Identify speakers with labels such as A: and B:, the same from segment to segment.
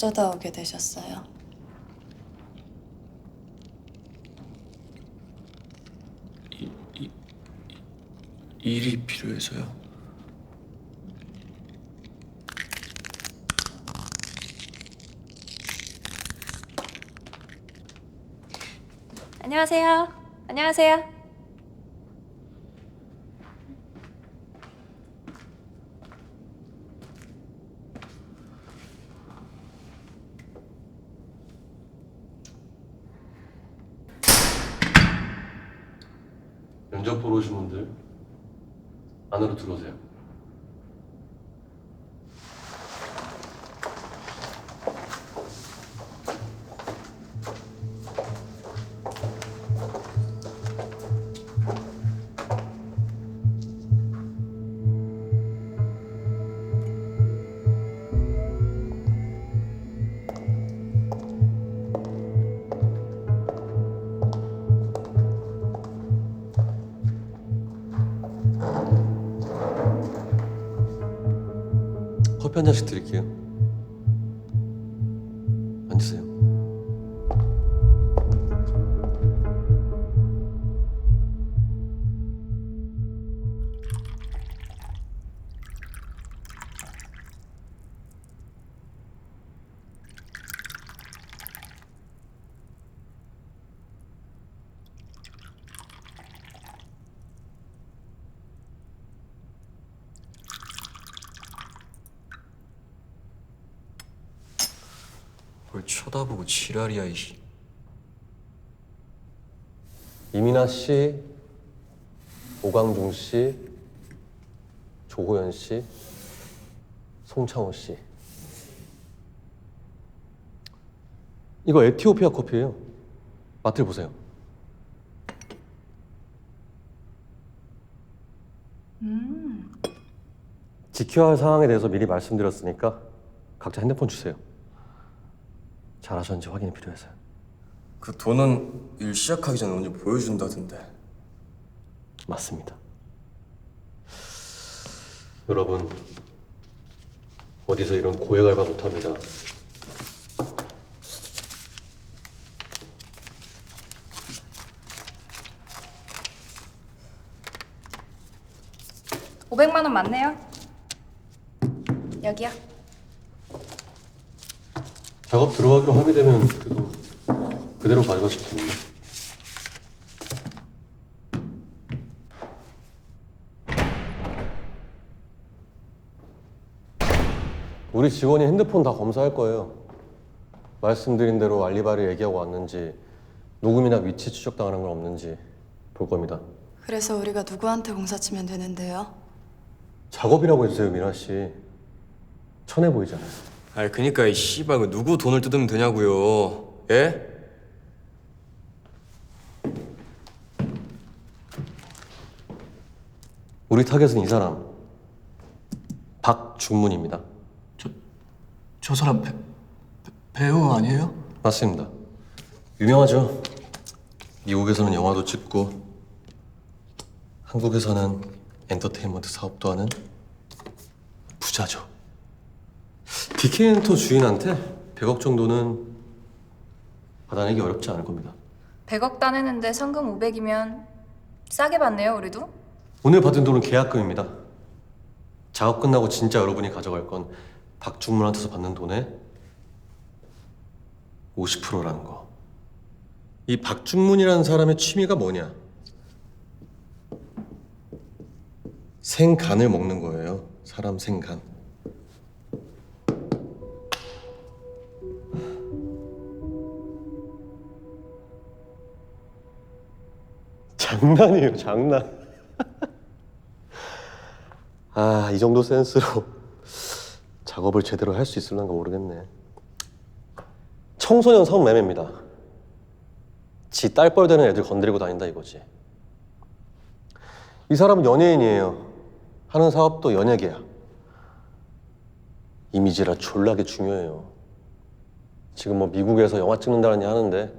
A: 어쩌다 오게 되셨어요?
B: 일이 필요해서요.
C: 안녕하세요. 안녕하세요.
D: 면접 보러 오신 분들 안으로 들어오세요. 한 잔씩 드릴게요.
B: 뭘 쳐다보고 지랄이야 이.
D: 이민아 씨, 오강중 씨, 조호연 씨, 송창호 씨. 이거 에티오피아 커피예요. 맛을 보세요. 지켜야 할 상황에 대해서 미리 말씀드렸으니까 각자 핸드폰 주세요. 잘하셨는지 확인이 필요해서요.
B: 그 돈은 일 시작하기 전에 먼저 보여준다던데.
D: 맞습니다. 여러분 어디서 이런 고액 알바 못합니다.
C: 오백만원 맞네요. 여기요.
D: 작업 들어가기로 하게 되면 그거 그대로 가져가실 텐데. 우리 직원이 핸드폰 다 검사할 거예요. 말씀드린 대로 알리바를 얘기하고 왔는지 녹음이나 위치 추적당하는 건 없는지 볼 겁니다.
A: 그래서 우리가 누구한테 공사 치면 되는데요?
D: 작업이라고 해주세요, 미나 씨. 천해 보이잖아요.
B: 아니 그니까 이 씨발 그 누구 돈을 뜯으면 되냐고요. 예?
D: 우리 타겟은 이 사람 박중문입니다.
B: 저 사람 배, 배우 아니에요?
D: 맞습니다. 유명하죠. 미국에서는 영화도 찍고 한국에서는 엔터테인먼트 사업도 하는 부자죠. 디케엔터 주인한테 100억 정도는 받아내기 어렵지 않을 겁니다.
C: 100억 따내는데 성금 500이면 싸게 받네요, 우리도.
D: 오늘 받은 돈은 계약금입니다. 작업 끝나고 진짜 여러분이 가져갈 건 박중문한테서 받는 돈의 50%라는 거. 이 박중문이라는 사람의 취미가 뭐냐? 생간을 먹는 거예요. 사람 생간. 장난이에요, 장난. 아, 이 정도 센스로 작업을 제대로 할 수 있을란가 모르겠네. 청소년 성매매입니다. 지 딸뻘 되는 애들 건드리고 다닌다 이거지. 이 사람은 연예인이에요. 하는 사업도 연예계야. 이미지라 졸라게 중요해요. 지금 뭐 미국에서 영화 찍는다니 하는데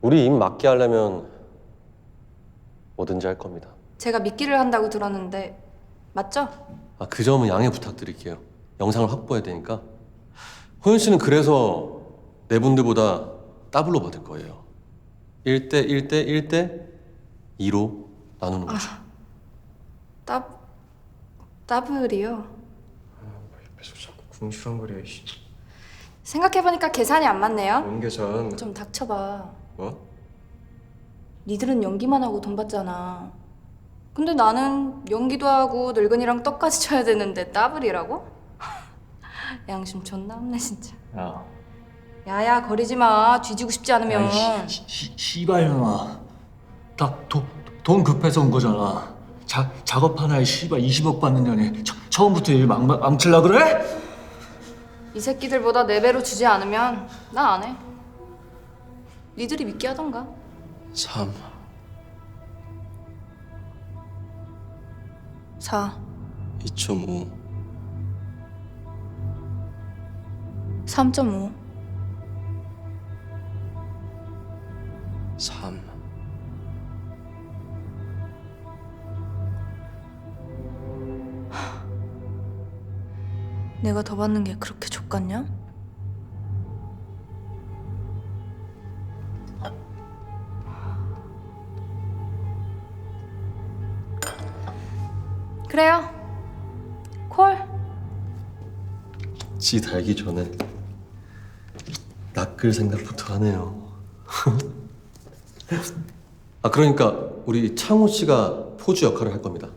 D: 우리 입 맞게 하려면 뭐든지 할 겁니다.
C: 제가 미끼를 한다고 들었는데 맞죠?
D: 아, 그 점은 양해 부탁드릴게요. 영상을 확보해야 되니까 호연 씨는 그래서 네 분들보다 더블로 받을 거예요. 1대 1대 1대 2로 나누는 거죠.
A: 따 따블이요.
B: 계속 자꾸 궁시렁거려. 씨.
A: 생각해보니까 계산이 안 맞네요.
B: 뭔 계산?
A: 좀 닥쳐봐.
B: 뭐?
A: 니들은 연기만 하고 돈 받잖아. 근데 나는 연기도 하고 늙은이랑 떡까지 쳐야 되는데 따블이라고? 양심 존나 없네 진짜.
E: 야,
A: 야야 거리지 마. 뒤지고 싶지 않으면.
E: 아이, 씨, 씨, 씨발년아. 나돈 급해서 온 거잖아. 자, 작업 하나에 씨발 20억 받는 년이 처, 처음부터 일 망, 망칠라 그래?
A: 이 새끼들보다 네 배로 주지 않으면 나 안 해. 니들이 믿게 하던가.
B: 3
A: 4,
B: 2.5
A: 3.5.
B: 3
A: 내가 더 받는 게 그렇게 족같냐? 그래요. 콜.
D: 지 달기 전에 낚을 생각부터 하네요. 아 그러니까 우리 창호 씨가 포주 역할을 할 겁니다.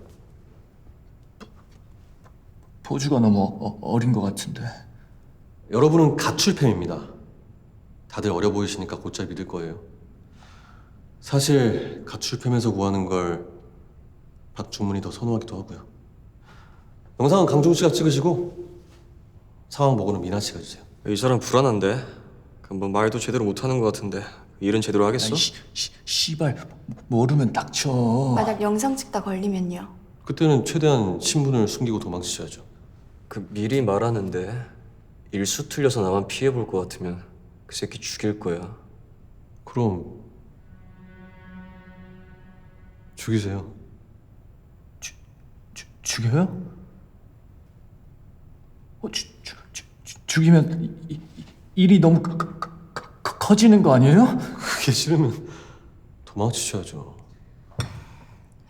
E: 포주가 너무 어, 어린 것 같은데.
D: 여러분은 가출팸입니다. 다들 어려 보이시니까 곧잘 믿을 거예요. 사실 가출팸에서 구하는 걸 박중문이 더 선호하기도 하고요. 영상은 강종우 씨가 찍으시고 상황 보고는 미나 씨가 주세요.
B: 이 사람 불안한데? 그뭐 말도 제대로 못하는 것 같은데 일은 제대로 하겠어?
E: 아이, 씨, 씨, 씨발 모르면 닥쳐.
A: 만약 영상 찍다 걸리면요.
D: 그때는 최대한 신분을 숨기고 도망치셔야죠.
B: 그 미리 말하는데 일수 틀려서 나만 피해 볼 것 같으면 그 새끼 죽일 거야.
D: 그럼 죽이세요.
E: 주, 죽여요? 어, 주, 주, 주, 주, 죽이면 이, 이, 이- 일이 너무 커, 커, 커, 커- 커지는 거 아니에요?
D: 그게 싫으면 도망치셔야죠.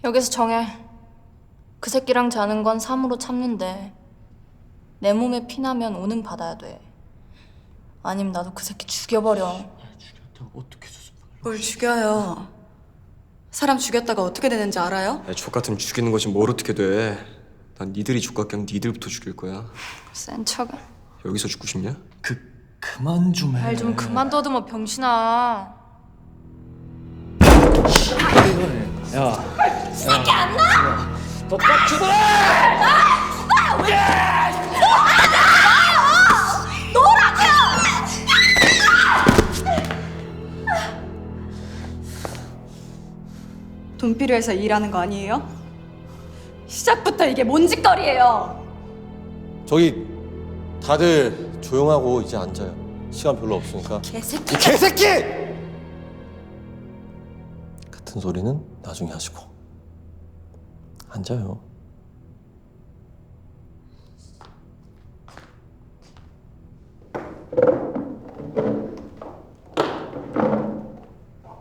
A: 여기서 정해. 그 새끼랑 자는 건 3으로 참는데 내 몸에 피나면 오는 받아야 돼. 아니면 나도 그 새끼 죽여버려.
E: 어떻게?
A: 뭘 죽여요? 사람 죽였다가 어떻게 되는지 알아요?
B: 야, 족 같으면 죽이는 것이 뭘 어떻게 돼? 난 니들이 족 같게 하면 니들부터 죽일 거야.
A: 센 척은.
B: 여기서 죽고 싶냐?
E: 그 그만 좀 해.
A: 말 좀 그만 더듬어 병신아. 돈 필요해서 일하는 거 아니에요? 시작부터 이게 뭔 짓거리예요?
D: 저기 다들 조용하고 이제 앉아요. 시간 별로 없으니까.
A: 개새끼.
D: 이 개새끼! 같은 소리는 나중에 하시고. 앉아요.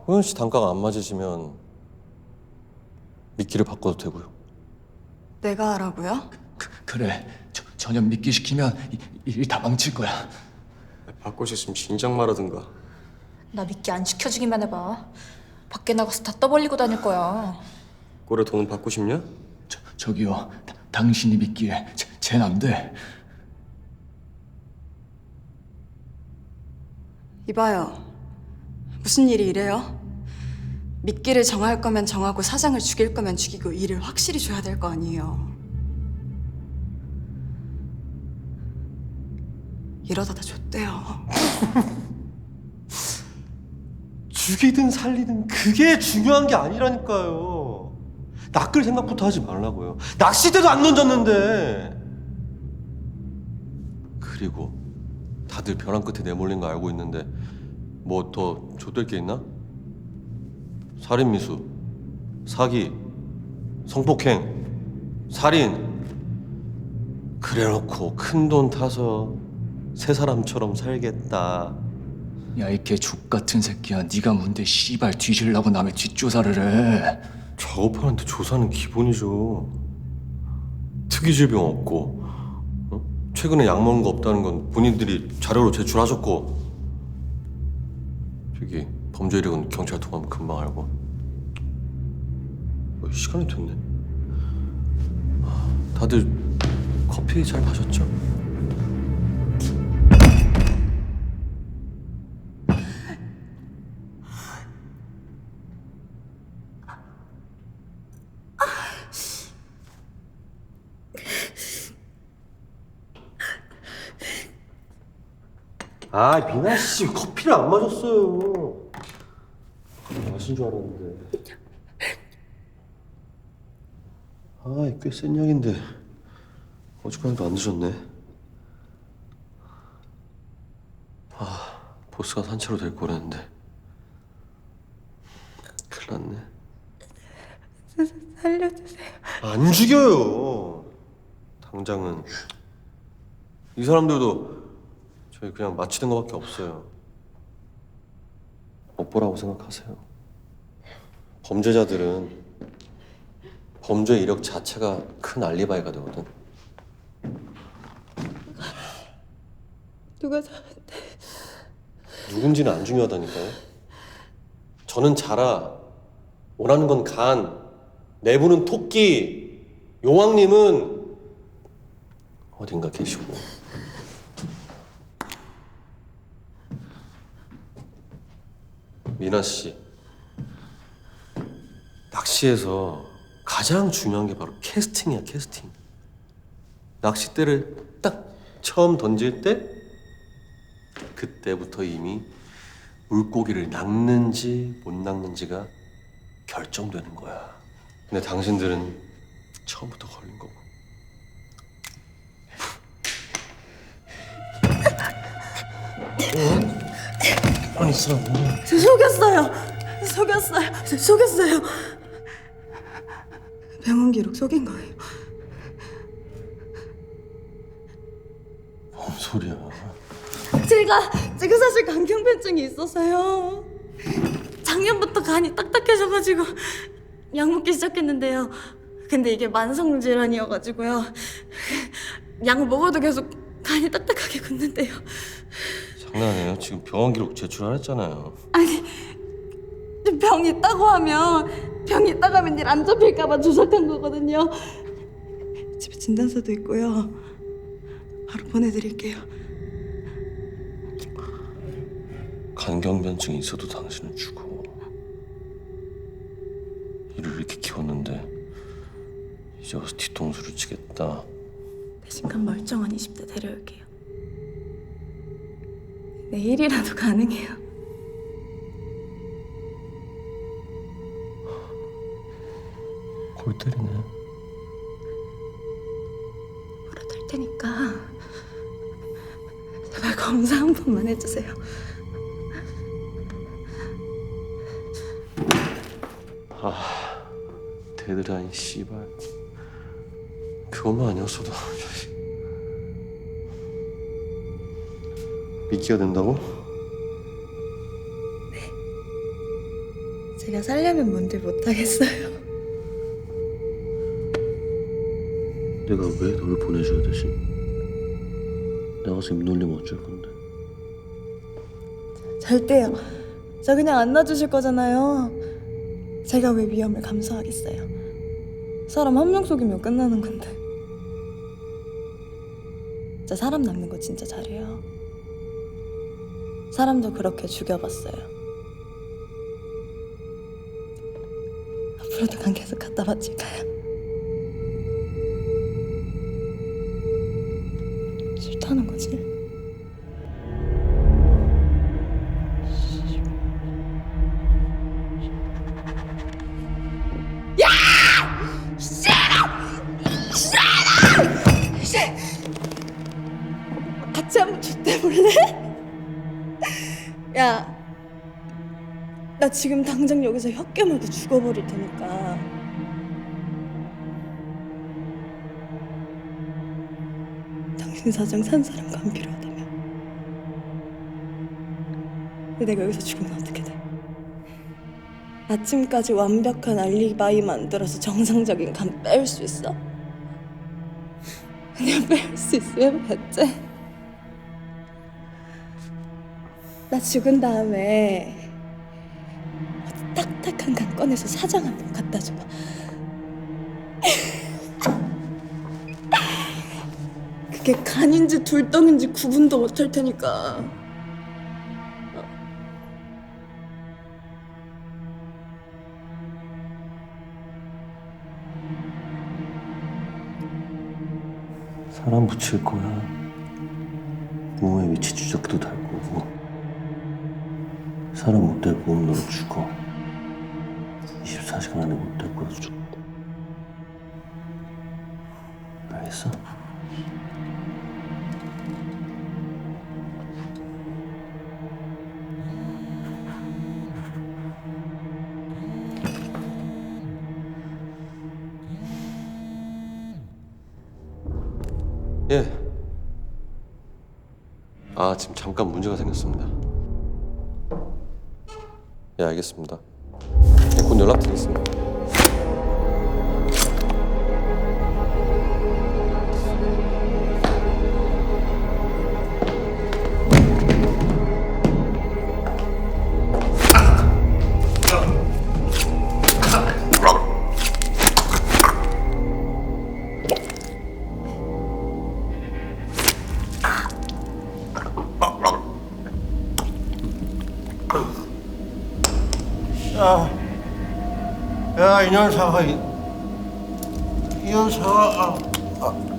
D: 호연 씨 단가가 안 맞으시면 미끼를 바꿔도 되고요.
A: 내가 하라고요?
E: 그, 그래. 저, 저녁 미끼 시키면 일 다 망칠 거야.
B: 바꿀 수 있으면 진작 말하든가.
C: 나 믿기 안 시켜주기만 해봐. 밖에 나가서 다 떠벌리고 다닐 거야.
B: 꼴에 돈은 받고 싶냐?
E: 저, 저기요. 다- 당신이 믿기에 제, 쟨안 돼.
A: 이봐요. 무슨 일이 이래요? 미끼를 정할 거면 정하고 사장을 죽일 거면 죽이고 일을 확실히 줘야 될 거 아니에요. 이러다 다 줬대요.
D: 죽이든 살리든 그게 중요한 게 아니라니까요. 낚을 생각부터 하지 말라고요. 낚시대도 안 던졌는데. 그리고 다들 벼랑 끝에 내몰린 거 알고 있는데 뭐 더 좆될 게 있나? 살인 미수, 사기, 성폭행, 살인. 그래놓고 큰 돈 타서 새 사람처럼 살겠다.
E: 야 이 개 족 같은 새끼야 네가 뭔데 씨발 뒤질라고 남의 뒷조사를 해
D: 작업하는데 조사는 기본이죠. 특이질병 없고 어? 최근에 약 먹은 거 없다는 건 본인들이 자료로 제출하셨고 저기 범죄 이력은 경찰 통하면 금방 알고 어, 시간이 됐네. 아, 다들 커피 잘 마셨죠? 아 미나 씨 커피를 안 마셨어요. 마신 줄 알았는데. 아 꽤 센 약인데 어젯밤에도 안 드셨네. 아 보스가 산채로 될 거랬는데 큰일 났네.
C: 살려주세요.
D: 안 죽여요. 당장은 이 사람들도 저희 그냥 마치는 것밖에 없어요. 업보라고 생각하세요. 범죄자들은 범죄 이력 자체가 큰 알리바이가 되거든.
C: 누가
D: 누군지는 안 중요하다니까요. 저는 자라, 원하는 건 간, 내부는 토끼, 용왕님은 어딘가 계시고. 미나 씨, 낚시에서 가장 중요한 게 바로 캐스팅이야, 캐스팅. 낚싯대를 딱 처음 던질 때 그때부터 이미 물고기를 낚는지 못 낚는지가 결정되는 거야. 근데 당신들은 처음부터 걸린 거고. 아니 쓰라고.
F: 저 속였어요. 속였어요. 저 속였어요. 병원 기록 속인 거예요.
D: 뭔 소리야?
F: 제가 제가 사실 간경변증이 있어서요. 작년부터 간이 딱딱해져가지고 약 먹기 시작했는데요. 근데 이게 만성 질환이어가지고요. 약 먹어도 계속 간이 딱딱하게 굳는데요.
D: 장난해요? 지금 병원 기록 제출하랬잖아요.
F: 병 있다고 하면 병 있다고 하면 일 안 잡힐까봐 조작한 거거든요. 집에 진단서도 있고요. 바로 보내드릴게요.
D: 간경변증이 있어도 당신은 죽어. 일을 이렇게 키웠는데 이제 와서 뒤통수를 치겠다.
F: 대신간 멀쩡한 20대 데려올게요. 내일이라도 가능해요.
D: 골 때리네.
F: 물어둘 테니까 제발 검사 한 번만 해주세요.
D: 대드라인 씨발. 그것만 아니었어도 믿기가 된다고?
F: 제가 살려면 뭔들 못하겠어요.
D: 내가 왜 널 보내줘야 되지? 나가서 입 놀리면 어쩔 건데?
F: 절대요. 저 그냥 안 놔주실 거잖아요. 제가 왜 위험을 감수하겠어요. 사람 한 명 속이면 끝나는 건데. 저 사람 남는 거 진짜 잘해요. 사람도 그렇게 죽여봤어요. 앞으로도 간 계속 갖다 바칠까요? 지금 당장 여기서 혀 깨물고 죽어버릴 테니까. 당신 사정 산 사람 간 필요하다며. 근데 내가 여기서 죽으면 어떻게 돼? 아침까지 완벽한 알리바이 만들어서 정상적인 감뺄수 있어? 그냥 뺄수 있으면 뱉지. 나 죽은 다음에 한간 꺼내서 사장 한 번 갖다 줘봐. 그게 간인지 둘덩인지 구분도 못할 테니까.
B: 사람 붙일 거야. 몸의 위치 추적도 달 거고. 사람 못될 보험 너로 죽어. 24시간 안에 못될 거야 죽고. 알겠어?
D: 예. 아, 지금 잠깐 문제가 생겼습니다. 예, 알겠습니다. 예, 곧 연락드리겠습니다.
G: 야, 이년사가, 이, 이년사가, 아, 아,